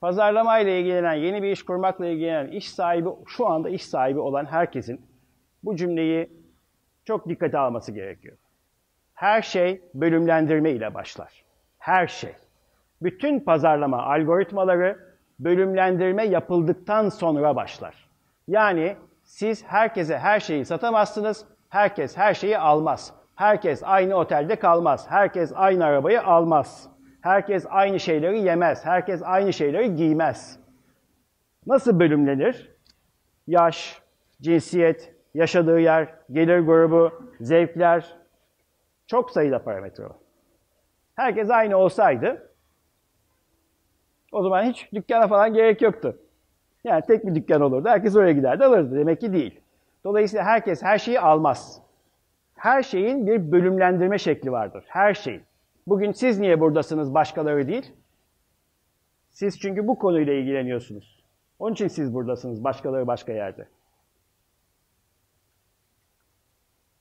pazarlama ile ilgilenen, yeni bir iş kurmakla ilgilenen, iş sahibi, şu anda iş sahibi olan herkesin bu cümleyi çok dikkate alması gerekiyor. Her şey bölümlendirme ile başlar. Her şey. Bütün pazarlama algoritmaları bölümlendirme yapıldıktan sonra başlar. Yani siz herkese her şeyi satamazsınız, herkes her şeyi almaz. Herkes aynı otelde kalmaz, herkes aynı arabayı almaz. Herkes aynı şeyleri yemez, herkes aynı şeyleri giymez. Nasıl bölümlenir? Yaş, cinsiyet, yaşadığı yer, gelir grubu, zevkler, çok sayıda parametre var. Herkes aynı olsaydı o zaman hiç dükkana falan gerek yoktu. Yani tek bir dükkan olurdu. Herkes oraya giderdi alırdı. Demek ki değil. Dolayısıyla herkes her şeyi almaz. Her şeyin bir bölümlendirme şekli vardır. Her şeyin. Bugün siz niye buradasınız başkaları değil? Siz çünkü bu konuyla ilgileniyorsunuz. Onun için siz buradasınız, başkaları başka yerde.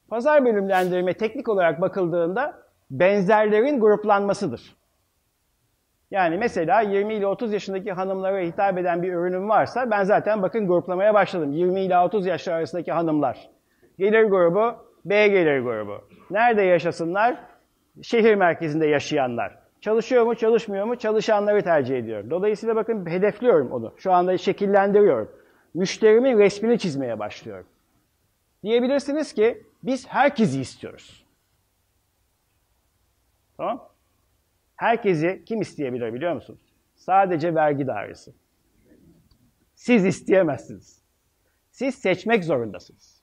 Pazar bölümlendirme teknik olarak bakıldığında benzerlerin gruplanmasıdır. Yani mesela 20 ile 30 yaşındaki hanımlara hitap eden bir ürünüm varsa ben zaten bakın gruplamaya başladım. 20 ile 30 yaş arasındaki hanımlar. Gelir grubu, B gelir grubu. Nerede yaşasınlar? Şehir merkezinde yaşayanlar. Çalışıyor mu, çalışmıyor mu? Çalışanları tercih ediyorum. Dolayısıyla bakın hedefliyorum onu. Şu anda şekillendiriyorum. Müşterimin resmini çizmeye başlıyorum. Diyebilirsiniz ki biz herkesi istiyoruz. Tamam? Herkesi kim isteyebilir biliyor musunuz? Sadece vergi dairesi. Siz isteyemezsiniz. Siz seçmek zorundasınız.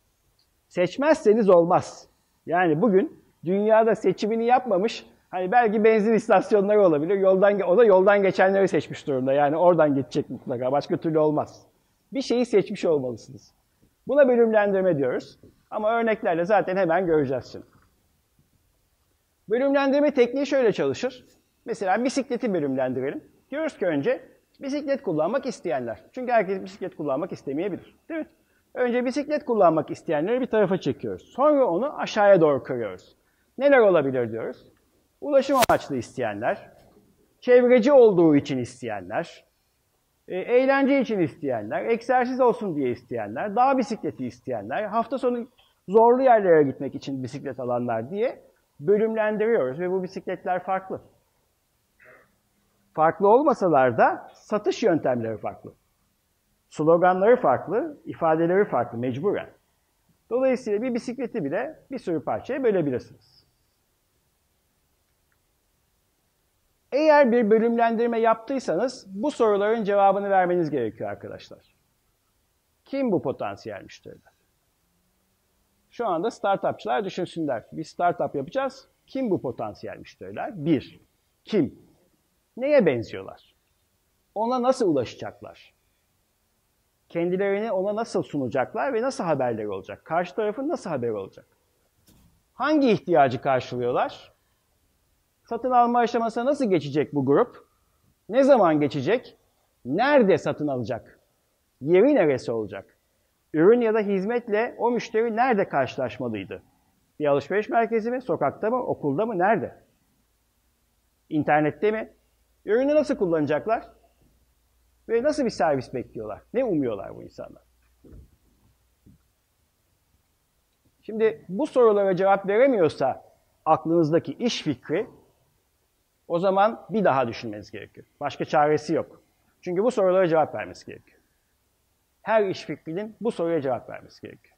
Seçmezseniz olmaz. Yani bugün dünyada seçimini yapmamış, hani belki benzin istasyonları olabilir. Yoldan o da yoldan geçenleri seçmiş durumda. Yani oradan geçecek mutlaka. Başka türlü olmaz. Bir şeyi seçmiş olmalısınız. Buna bölümlendirme diyoruz. Ama örneklerle zaten hemen göreceğiz şimdi. Bölümlendirme tekniği şöyle çalışır. Mesela bisikleti bölümlendirelim. Diyoruz ki önce bisiklet kullanmak isteyenler. Çünkü herkes bisiklet kullanmak istemeyebilir. Değil mi? Önce bisiklet kullanmak isteyenleri bir tarafa çekiyoruz. Sonra onu aşağıya doğru kırıyoruz. Neler olabilir diyoruz? Ulaşım amaçlı isteyenler, çevreci olduğu için isteyenler, e, eğlence için isteyenler, egzersiz olsun diye isteyenler, dağ bisikleti isteyenler, hafta sonu zorlu yerlere gitmek için bisiklet alanlar diye bölümlendiriyoruz ve bu bisikletler farklı. Farklı olmasalar da satış yöntemleri farklı. Sloganları farklı, ifadeleri farklı mecburen. Dolayısıyla bir bisikleti bile bir sürü parçaya bölebilirsiniz. Eğer bir bölümlendirme yaptıysanız bu soruların cevabını vermeniz gerekiyor arkadaşlar. Kim bu potansiyel müşteriler? Şu anda startupçılar düşünsünler. Bir startup yapacağız. Kim bu potansiyel müşteriler? Bir. Kim? Neye benziyorlar? Ona nasıl ulaşacaklar? Kendilerini ona nasıl sunacaklar ve nasıl haberleri olacak? Karşı tarafın nasıl haberi olacak? Hangi ihtiyacı karşılıyorlar? Satın alma aşamasına nasıl geçecek bu grup? Ne zaman geçecek? Nerede satın alacak? Yeri neresi olacak? Ürün ya da hizmetle o müşteri nerede karşılaşmalıydı? Bir alışveriş merkezi mi? Sokakta mı? Okulda mı? Nerede? İnternette mi? Ürünü nasıl kullanacaklar? Ve nasıl bir servis bekliyorlar? Ne umuyorlar bu insanlar? Şimdi bu sorulara cevap veremiyorsa aklınızdaki iş fikri o zaman bir daha düşünmeniz gerekiyor. Başka çaresi yok. Çünkü bu sorulara cevap vermesi gerekiyor. Her iş fikrinin bu soruya cevap vermesi gerekiyor.